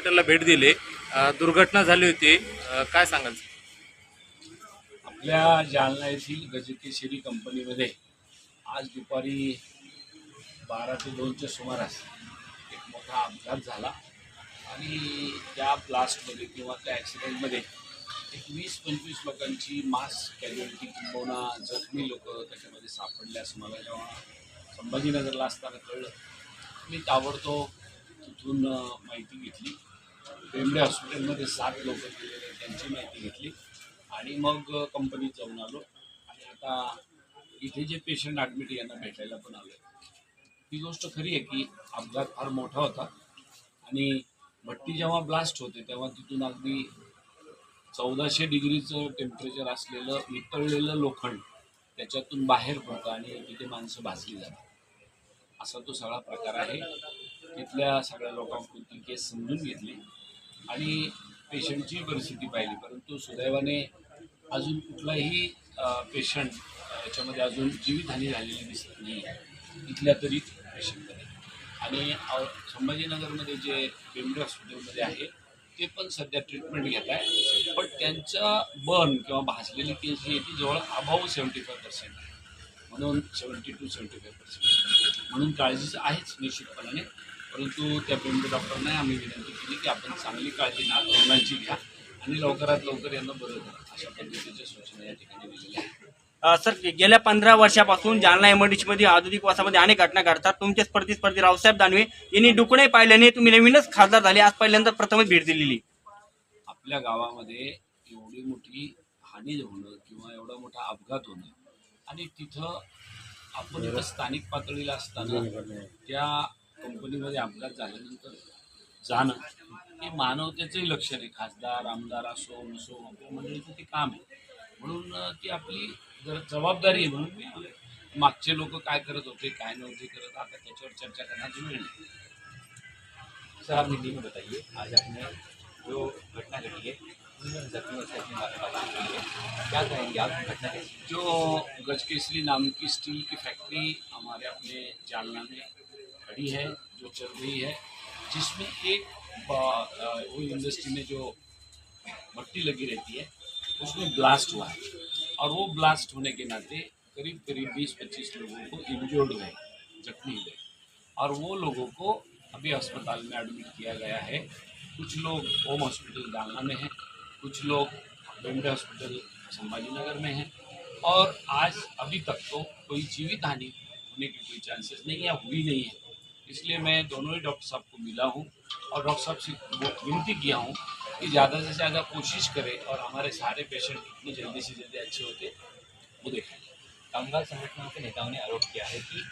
हॉस्पिटलला भेट दिली. दुर्घटना झाली होती. काय सांगाल? आपल्या जालना येथील गजकेशरी कंपनीमध्ये आज दुपारी बारा ते दोनच्या सुमारास एक मोठा अपघात झाला. आणि त्या ब्लास्टमध्ये किंवा त्या ॲक्सिडेंटमध्ये एक वीस पंचवीस लोकांची मास कॅज्युअलिटी किंबहुना जखमी लोक त्याच्यामध्ये सापडल्यास मला जेव्हा संभाजीनगरला असताना कळलं मी ताबडतोब तिथून माहिती घेतली. बेंबडे हॉस्पिटलमध्ये सात लोक गेलेले त्यांची माहिती घेतली. आणि मग कंपनीत जाऊन आलो. आणि आता इथे जे पेशंट ॲडमिट यांना भेटायला पण आले ही गोष्ट खरी आहे की अपघात फार मोठा होता. आणि भट्टी जेव्हा ब्लास्ट होते तेव्हा तिथून अगदी चौदाशे डिग्रीचं टेम्परेचर असलेलं वितळलेलं लोखंड त्याच्यातून बाहेर पडतं आणि तिथे माणसं भाजली जातात. असा तो सगळा प्रकार आहे. तिथल्या सगळ्या लोकांकडून ती केस समजून घेतली. आणि पेशंटची परिस्थिती पाहिली परंतु सुदैवाने अजून कुठलाही पेशंट याच्यामध्ये अजून जीवितहानी झालेली दिसत नाही. आहे इथल्या तरी पेशंटमध्ये. आणि संभाजीनगरमध्ये जे बेंबडे हॉस्पिटलमध्ये आहे ते पण सध्या ट्रीटमेंट घेत आहे. पण त्यांचा बर्न किंवा भाजलेली केस जी आहे ती जवळ अभाव सेवन्टी फाय पर्सेंट आहे. म्हणून seventy two seventy five percent. म्हणून काळजीचं आहेच निश्चितपणाने. परंतु त्या बेंबे डॉक्टरना आम्ही विनंती केली की आपण चांगली काळजी ना रुग्णांची घ्या आणि लवकरात लवकर यांना बरं करा. अशा पद्धतीच्या सूचना या ठिकाणी दिलेल्या आहेत. अ, सर गेल्या पंधरा वर्षापासून जालना एमआयडीसी मध्ये औद्योगिक वासामध्ये अनेक घटना घडतात. तुमचे स्पर्धीस्पर्धी रावसाहेब दानवे यांनी डुकणे पाहिल्याने तुम्ही नवीनच खासदार झाले. आज पहिल्यांदा प्रथमच भेट दिलेली. आपल्या गावामध्ये एवढी मोठी हानी होणं किंवा एवढा मोठा अपघात होणं आणि तिथं आपण इथं स्थानिक पातळीला असताना त्या कंपनीमध्ये अपघात झाल्यानंतर जाणं हे मानवतेचंही लक्षण आहे. खासदार आमदार असो नसो आपल्या मंडळीचं ते काम आहे. म्हणून ती आपली जबाबदारी आहे म्हणून मी. मागचे लोक काय करत होते काय नव्हते करत आता त्याच्यावर चर्चा करण्याची वेळ नाही. सर आप हिंदी में बताइए आज आपने जो घटना घटी है की क्या कहेंगे आप घटना जो गजकेसरी नाम की स्टील की फैक्ट्री हमारे अपने जालना में खड़ी है जो चल रही है जिसमें एक वो इंडस्ट्री में जो भट्टी लगी रहती है, उसमें ब्लास्ट हुआ है। और वो ब्लास्ट होने के नाते करीब करीब बीस पच्चीस लोगों को इंजर्ड हुए, जख्मी हुए। और वो लोगों को अभी अस्पताल में एडमिट किया गया है। कुछ लोग होम हॉस्पिटल जालना में हैं, कुछ लोग बेम्बे हॉस्पिटल संभाजी नगर में हैं। और आज अभी तक तो कोई जीवित हानि होने की कोई चांसेस नहीं है, हुई नहीं है। इसलिए मैं दोनों ही डॉक्टर साहब को मिला हूँ और डॉक्टर साहब से विनती किया हूँ कि ज़्यादा से ज़्यादा कोशिश करें और हमारे सारे पेशेंट इतने जल्दी से जल्दी अच्छे होते, वो देखें। कामगार संगठनों के नेताओं ने आरोप किया है कि